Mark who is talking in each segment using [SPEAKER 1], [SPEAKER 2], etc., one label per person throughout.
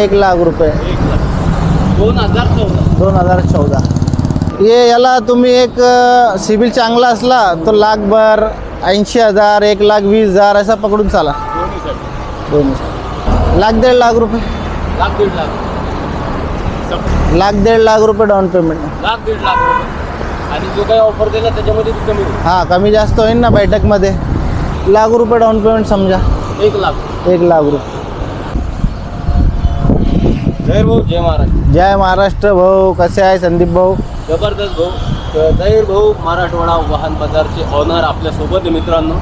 [SPEAKER 1] एक लाख रुपये.
[SPEAKER 2] दोन हजार चौदा.
[SPEAKER 1] दोन हजार चौदा. ये याला तुम्ही एक सिबिल चांगला असला तर लाखभर ऐंशी हजार एक लाख वीस हजार असा पकडून चाला. दोन्ही लाख दीड लाख रुपये.
[SPEAKER 2] लाख दीड लाख.
[SPEAKER 1] लाख दीड लाख रुपये डाऊन पेमेंट
[SPEAKER 2] लाख दीड लाख रुपये. आणि जो काही ऑफर दिला त्याच्यामध्ये कमी
[SPEAKER 1] हां कमी जास्त होईल ना बैठकमध्ये. लाख रुपये डाऊन पेमेंट समजा.
[SPEAKER 2] एक लाख.
[SPEAKER 1] एक लाख रुपये.
[SPEAKER 2] जय भाऊ जय महाराज
[SPEAKER 1] जय महाराष्ट्र भाऊ कसे आहे संदीप भाऊ?
[SPEAKER 2] जबरदस्त भाऊ. तर जैर भाऊ मराठवाडा वाहन बाजारचे ऑनर आपल्यासोबत आहे मित्रांनो.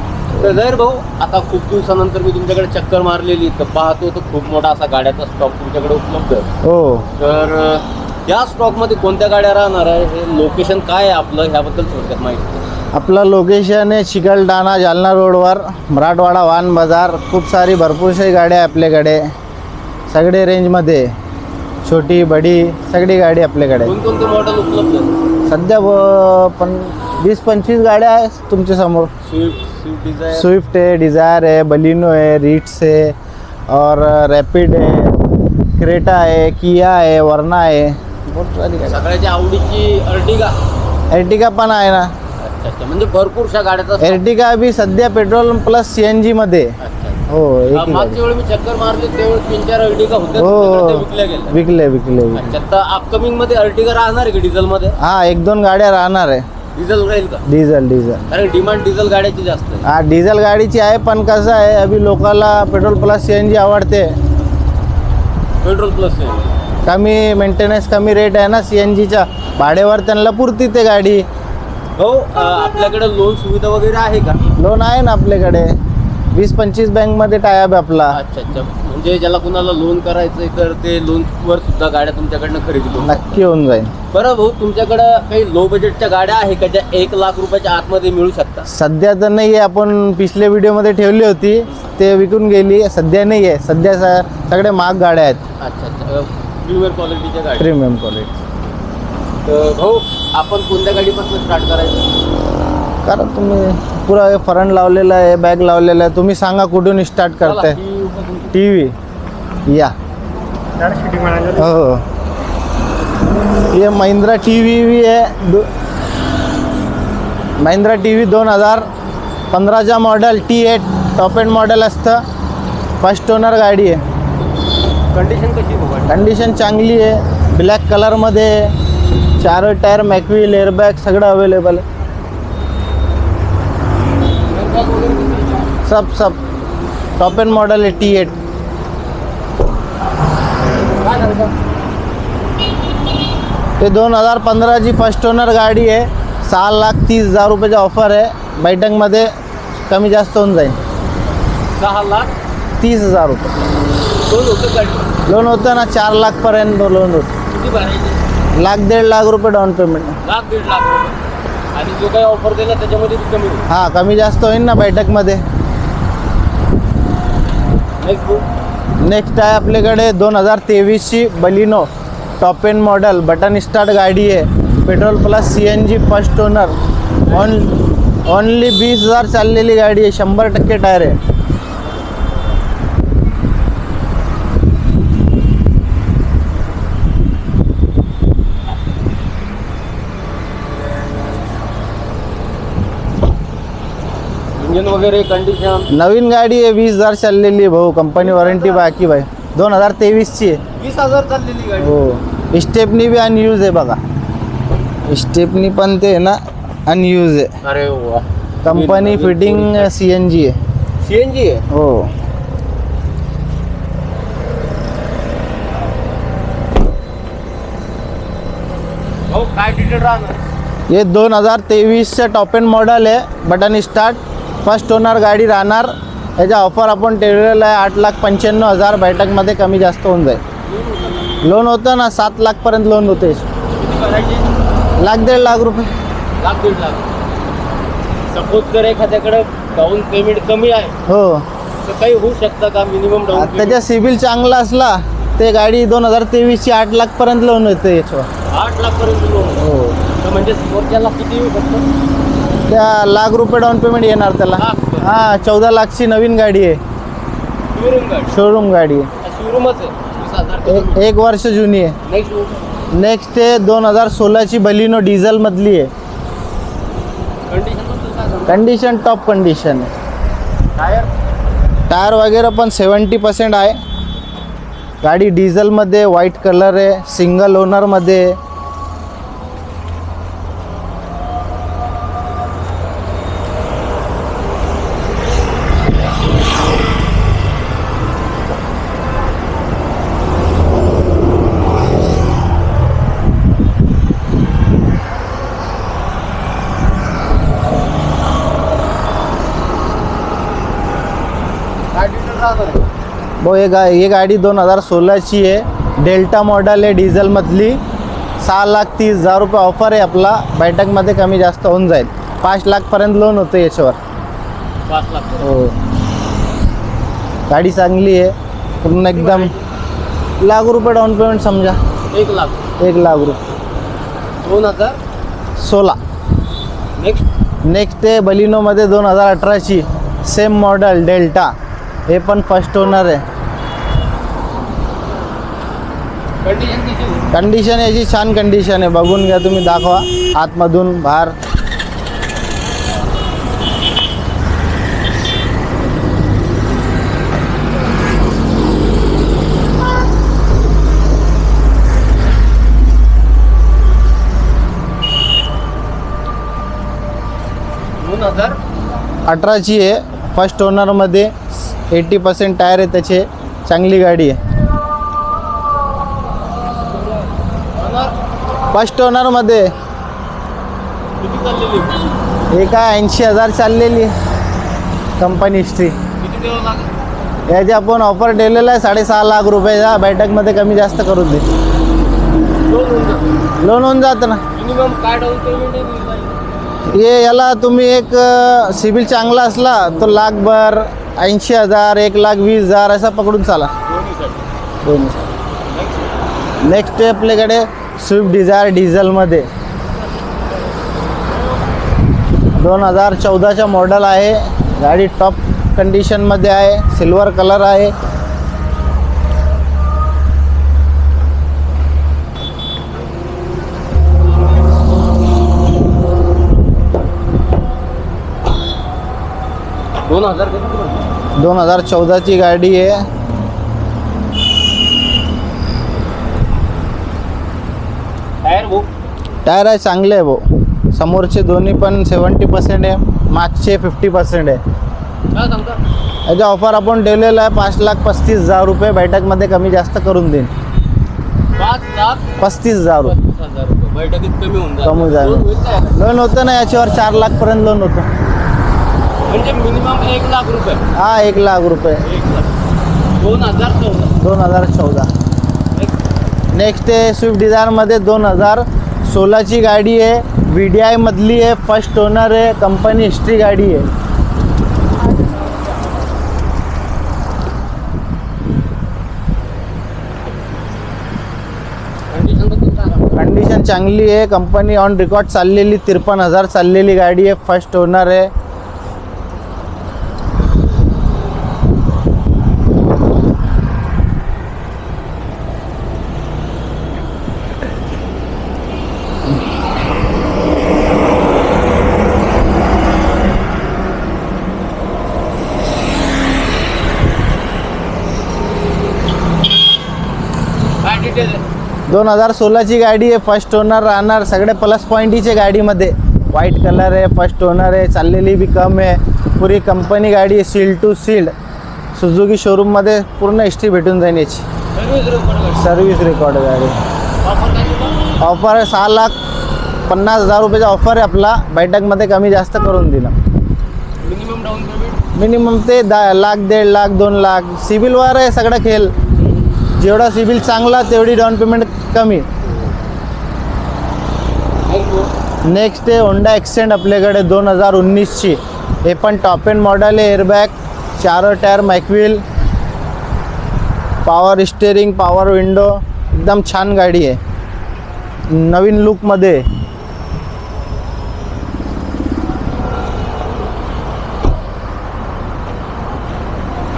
[SPEAKER 2] तर जैर भाऊ आता खूप दिवसानंतर मी तुमच्याकडे चक्कर मारलेली तर पाहतो तर खूप मोठा असा गाड्याचा स्टॉक तुमच्याकडे उपलब्ध आहे.
[SPEAKER 1] हो.
[SPEAKER 2] तर या स्टॉकमध्ये कोणत्या गाड्या राहणार आहे? हे लोकेशन काय आहे आपलं? ह्याबद्दल थोडक्यात माहिती.
[SPEAKER 1] आपलं लोकेशन आहे चिकलठाणा जालना रोडवर मराठवाडा वाहन बाजार. खूप सारी भरपूरशी गाड्या आहे आपल्याकडे. सगळे रेंजमध्ये छोटी बडी सगळी गाडी आपल्याकडे आहे.
[SPEAKER 2] कोणकोणते मॉडेल उपलब्ध आहे
[SPEAKER 1] सध्या व पण वीस पंचवीस गाड्या आहे तुमच्यासमोर.
[SPEAKER 2] स्विफ्ट स्विफ्ट डिझायर
[SPEAKER 1] स्विफ्ट है डिज़ायर है बलिनो है रिट्स है और रैपिड है क्रेटा है किया है वरना है बहुत सारी गाड्या.
[SPEAKER 2] सगळ्याच्या आवडीची अर्टिगा
[SPEAKER 1] एर्टिगा पण आहे ना.
[SPEAKER 2] अच्छा अच्छा. म्हणजे भरपूरशा गाड्याचा.
[SPEAKER 1] एर्टिगा बी सध्या पेट्रोल प्लस सी एन जीमध्ये आहे. हो एक
[SPEAKER 2] हा,
[SPEAKER 1] ही.
[SPEAKER 2] मागच्या वेळी मी चक्कर मारली त्यावेळी तीन चार अर्टिगा होत्या
[SPEAKER 1] हो
[SPEAKER 2] त्या विकल्या गेल्या.
[SPEAKER 1] विकले विकले विकले.
[SPEAKER 2] अच्छा तर अपकमिंगमध्ये अर्टिगा राहणार आहे का डिझेल मध्ये
[SPEAKER 1] हा एक दोन गाड्या राहणार आहे.
[SPEAKER 2] डिझेल राहील का?
[SPEAKER 1] डिझेल डिझेल
[SPEAKER 2] कारण डिमांड डिझेल गाड्याची जास्त आहे.
[SPEAKER 1] हा डिझेल गाडीची आहे पण कसं आहे अभी लोकांना petrol plus C N G आवडते
[SPEAKER 2] पेट्रोल प्लस
[SPEAKER 1] कमी मेंटेनन्स कमी रेट आहे ना सी एन जीच्या भाड्यावर त्यांना पुरती ते गाडी.
[SPEAKER 2] हो अं, आपल्याकडे लोन सुविधा वगैरे आहे का?
[SPEAKER 1] लोन आहे ना आपल्याकडे. वीस पंचवीस बँकमध्ये टायप आहे आपला.
[SPEAKER 2] अच्छा अच्छा. म्हणजे ज्याला कुणाला लोन करायचंय तर ते लोन वर सुद्धा गाड्या तुमच्याकडनं खरेदी करू.
[SPEAKER 1] नक्की होऊन जाईल.
[SPEAKER 2] बरं भाऊ तुमच्याकडं काही लो बजेटच्या गाड्या आहे का ज्या एक लाख रुपयाच्या आतमध्ये मिळू शकतात?
[SPEAKER 1] सध्या तर नाही आहे आपण पिछल्या व्हिडिओमध्ये ठेवली होती. ते विकून गेली. सध्या नाही आहे सध्या स- सगळे महाग गाड्या आहेत.
[SPEAKER 2] अच्छा अच्छा. क्वालिटीच्या गाड्या.
[SPEAKER 1] प्रीमियम क्वालिटी
[SPEAKER 2] तर भाऊ आपण कोणत्या गाडीपासून स्टार्ट करायचं?
[SPEAKER 1] कारण तुम्ही पुरा फरंट लावलेला आहे बॅग लावलेला आहे. तुम्ही सांगा कुठून स्टार्ट करताय?
[SPEAKER 2] ही
[SPEAKER 1] टी व्ही या. हो ये महिंद्रा टी व्ही भी आहे. दो महिंद्रा टी व्ही दोन हजार पंधराचा model T eight top end model असतं. फर्स्ट ओनर गाडी आहे.
[SPEAKER 2] कंडिशन कशी
[SPEAKER 1] कंडिशन चांगली आहे. ब्लॅक कलरमध्ये आहे. चार टायर मॅकव्हील एअरबॅग सगळं अवेलेबल आहे. सब सब। टॉप एंड मॉडेल आहे टी एट ते दोन हजार पंधराची फर्स्ट ओनर गाडी आहे सहा लाख तीस हजार रुपयाचा ऑफर आहे बैठकमध्ये कमी जास्त होऊन जाईल।
[SPEAKER 2] सहा लाख?
[SPEAKER 1] तीस हजार रुपये। लोन होतं ना चार लाखपर्यंत लोन होतं। लाख दीड लाख रुपये डाऊन पेमेंट
[SPEAKER 2] लाख दीड लाख रुपये. आणि जो काही ऑफर दिला त्याच्यामध्ये कमी
[SPEAKER 1] हां कमी जास्त होईल ना बैठकमध्ये.
[SPEAKER 2] नेक्स्ट
[SPEAKER 1] आहे आपल्याकडे दोन हजार तेवीसची Baleno top end model button start गाडी आहे. Petrol plus C N G first owner on only वीस हजार चाललेली गाडी आहे. शंभर टक्के टायर आहे.
[SPEAKER 2] इंजिन वगैरे कंडिशन
[SPEAKER 1] नवीन गाडी आहे वीस हजार चाललेली आहे भाऊ. कंपनी वॉरंटी बाकी भाई दोन हजार तेवीसची आहे.
[SPEAKER 2] वीस हजार चाललेली गाडी?
[SPEAKER 1] हो. स्टेपनी बी अनयूज आहे बघा. स्टेपनी पण ते आहे ना अनयूज आहे.
[SPEAKER 2] अरे वा.
[SPEAKER 1] Company fitting C N G आहे.
[SPEAKER 2] सीएनजी आहे?
[SPEAKER 1] हो.
[SPEAKER 2] भाऊ काय डिटेल राहणार?
[SPEAKER 1] हे दोन हजार तेवीसचं टॉप एंड मॉडेल आहे. बटन स्टार्ट फर्स्ट ओनर गाडी राहणार. याचा ऑफर आपण ठेवलेला आहे आठ लाख पंच्याण्णव हजार. बैठकमध्ये कमी जास्त होऊन जाईल. लोन होतं ना सात लाखपर्यंत लोन होते. लाख दीड लाख रुपये.
[SPEAKER 2] लाख दीड लाख. सपोज जर एखाद्याकडे डाऊन पेमेंट कमी आहे
[SPEAKER 1] हो.
[SPEAKER 2] तर काही होऊ शकतं का? मिनिमम डाऊन
[SPEAKER 1] त्याच्या सिबिल चांगला असला ते गाडी दोन हजार तेवीसची आठ लाखपर्यंत लोन होते. याच्यावर
[SPEAKER 2] आठ लाख पर्यंत लोन
[SPEAKER 1] हो.
[SPEAKER 2] म्हणजे किती शकतं?
[SPEAKER 1] त्या लाख रुपये डाऊन पेमेंट येणार त्याला? हां चौदा लाखची नवीन गाडी आहे.
[SPEAKER 2] शोरूम गाडी?
[SPEAKER 1] शोरूम गाडी आहे.
[SPEAKER 2] शोरूमच
[SPEAKER 1] एक एक वर्ष जुनी आहे.
[SPEAKER 2] नेक्स्ट
[SPEAKER 1] आहे दोन हजार सोळाची बलिनो डिझेलमधली आहे.
[SPEAKER 2] कंडिशन
[SPEAKER 1] कंडिशन टॉप कंडिशन आहे.
[SPEAKER 2] टायर
[SPEAKER 1] टायर वगैरे पण सेवन्टी पर्सेंट आहे. गाडी डिझेलमध्ये व्हाईट कलर आहे. सिंगल ओनरमध्ये आहे.
[SPEAKER 2] काय लिटर राहणार
[SPEAKER 1] हो हे गा ही गाडी दोन हजार सोळाची आहे. डेल्टा मॉडल आहे डिझेलमधली. सहा लाख तीस हजार रुपये ऑफर आहे आपला. बैठकमध्ये कमी जास्त होऊन जाईल. पाच लाखपर्यंत लोन होतं याच्यावर.
[SPEAKER 2] पाच लाख.
[SPEAKER 1] हो. गाडी चांगली आहे. पूर्ण एकदम लाख रुपये डाऊन पेमेंट समजा.
[SPEAKER 2] एक लाख.
[SPEAKER 1] एक लाख रुपये.
[SPEAKER 2] दोन हजार?
[SPEAKER 1] सोळा.
[SPEAKER 2] नेक्स्ट
[SPEAKER 1] नेक्स्ट आहे बलिनोमध्ये दोन हजार अठराची. सेम मॉडल डेल्टा हे पण फर्स्ट ओनर आहे.
[SPEAKER 2] कंडिशन
[SPEAKER 1] याची छान कंडिशन आहे. बघून घ्या तुम्ही दाखवा. आतमधून बाहेर. अठराची आहे. फर्स्ट ओनरमध्ये एटी पर्सेंट टायर आहे त्याचे. चांगली गाडी आहे
[SPEAKER 2] हजार
[SPEAKER 1] फर्स्ट ओनरमध्ये हे काय ऐंशी हजार चाललेली. कंपनी हिस्ट्री याची आपण ऑफर दिलेला आहे साडेसहा लाख रुपयाच्या बैठकमध्ये कमी जास्त करून दे. लोन होऊन जातं ना.
[SPEAKER 2] आहे
[SPEAKER 1] हे याला तुम्ही एक सिबिल चांगला असला तर लाखभर ऐंशी हजार एक लाख वीस हजार असा पकडून चाला. दोन्ही
[SPEAKER 2] नेक्स्ट
[SPEAKER 1] आपल्याकडे स्विफ्ट डिझायर डिझेलमध्ये. दोन हजार चौदाच्या मॉडल आहे. गाडी टॉप कंडिशनमध्ये आहे. सिल्वर कलर आहे.
[SPEAKER 2] दोन हजार
[SPEAKER 1] दोन हजार चौदाची गाडी आहे
[SPEAKER 2] टायर बुक
[SPEAKER 1] टायर आहे चांगले आहे भाऊ. समोरचे दोन्ही पण सेवन्टी पर्सेंट आहे मागचे फिफ्टी पर्सेंट आहे.
[SPEAKER 2] काय सांगता?
[SPEAKER 1] याचा ऑफर आपण ठेवलेला आहे पाच लाख पस्तीस हजार रुपये बैठकमध्ये कमी जास्त करून देईन.
[SPEAKER 2] पाच लाख
[SPEAKER 1] पस्तीस हजार रुपये.
[SPEAKER 2] बैठकीत कमी होऊन
[SPEAKER 1] कमी जाईल. लोन होतं ना याच्यावर चार लाखपर्यंत लोन होतं.
[SPEAKER 2] म्हणजे मिनिमम एक लाख रुपये.
[SPEAKER 1] हा एक लाख रुपये.
[SPEAKER 2] दोन हजार चौदा.
[SPEAKER 1] दोन हजार चौदा.
[SPEAKER 2] नेक्स्ट
[SPEAKER 1] नेक्स्ट आहे स्विफ्ट डिझायरमध्ये दोन हजार सोलाची गाडी आहे व्ही डी आयमधली आहे फर्स्ट ओनर आहे कंपनी हिस्ट्री गाडी आहे.
[SPEAKER 2] कंडिशन
[SPEAKER 1] कंडिशन चांगली आहे कंपनी ऑन रेकॉर्ड चाललेली त्रेपन्न हजार चाललेली गाडी आहे फर्स्ट ओनर आहे
[SPEAKER 2] काय डिटेल आहे
[SPEAKER 1] दोन हजार सोळाची गाडी आहे फर्स्ट ओनर राहणार. सगळे प्लस पॉईंट हिचे गाडीमध्ये. व्हाईट कलर आहे फर्स्ट ओनर आहे चाललेली बी कम आहे. पुरी कंपनी गाडी आहे सील टू सील्ड सुझुकी शोरूममध्ये पूर्ण हिस्ट्री भेटून जाईल याची.
[SPEAKER 2] सर्विस रेकॉर्ड
[SPEAKER 1] सर्व्हिस रेकॉर्ड गाडी. ऑफर आहे सहा लाख पन्नास हजार रुपयाचा ऑफर आहे आपला. बैठकमध्ये कमी जास्त करून दिलं.
[SPEAKER 2] मिनिमम डाऊन पेमेंट
[SPEAKER 1] मिनिमम ते दा लाख दीड लाख दोन लाख. सिबिलवर आहे सगळं खेळ. जेवढा सिबिल चांगला तेवढी डाऊन पेमेंट कमी. नेक्स्ट आहे होंडा एक्सेंट आपल्याकडे दोन हजार उन्नीसची. हे पण टॉप एंड मॉडेल आहे एअरबॅग चार tyre mag wheel power steering power window एकदम छान गाडी आहे. नवीन लुकमध्ये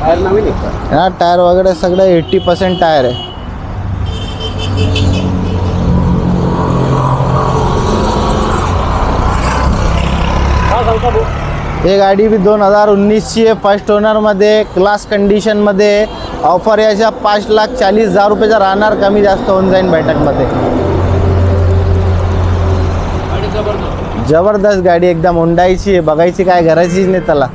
[SPEAKER 2] टायर नवीन आहे
[SPEAKER 1] हा टायर वगैरे सगळं एट्टी पर्सेंट टायर आहे. हे गाडी बी दोन हजार उन्नीसची आहे. फर्स्ट ओनरमध्ये क्लास कंडिशनमध्ये ऑफर याच्या पाच लाख चाळीस हजार रुपयाचा राहणार कमी जास्त होऊन जाईल बैठकमध्ये. जबरदस्त. गाडी एकदम हुंडाईची आहे. बघायची काय गरजच नाही त्याला.